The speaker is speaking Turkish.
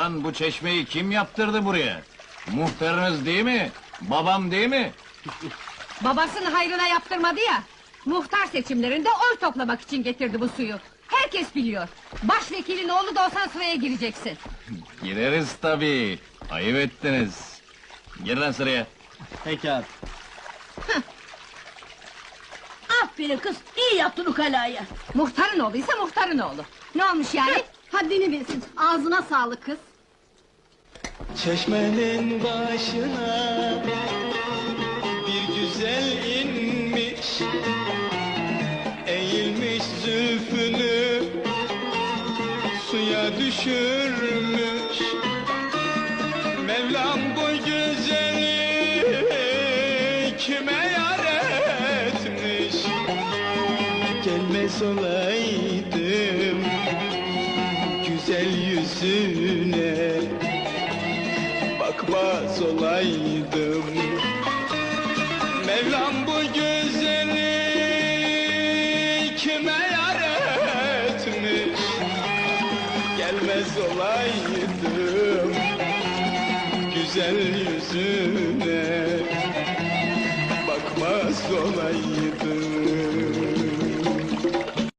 Ulan bu çeşmeyi kim yaptırdı buraya? Muhtarınız değil mi? Babam değil mi? Babasının hayrına yaptırmadı ya. Muhtar seçimlerinde oy toplamak için getirdi bu suyu. Herkes biliyor. Başvekilin oğlu da olsan sıraya gireceksin. Gireriz tabii. Ayıp ettiniz. Gir lan sıraya. Peki abi. Aferin kız, iyi yaptın ukalaya. Muhtarın oğluysa muhtarın oğlu. Ne olmuş yani? Haddini bilsin, ağzına sağlık kız. Çeşmenin başına bir güzel inmiş Eğilmiş zülfünü suya düşürmüş. Mevlam bu güzeli kime yar etmiş? Gelmez olaydım güzel yüzüne. Bakmaz olaydım. Mevlam bu güzeli kime yar etmiş? Gelmez olaydım güzel yüzüne. Bakmaz olaydım.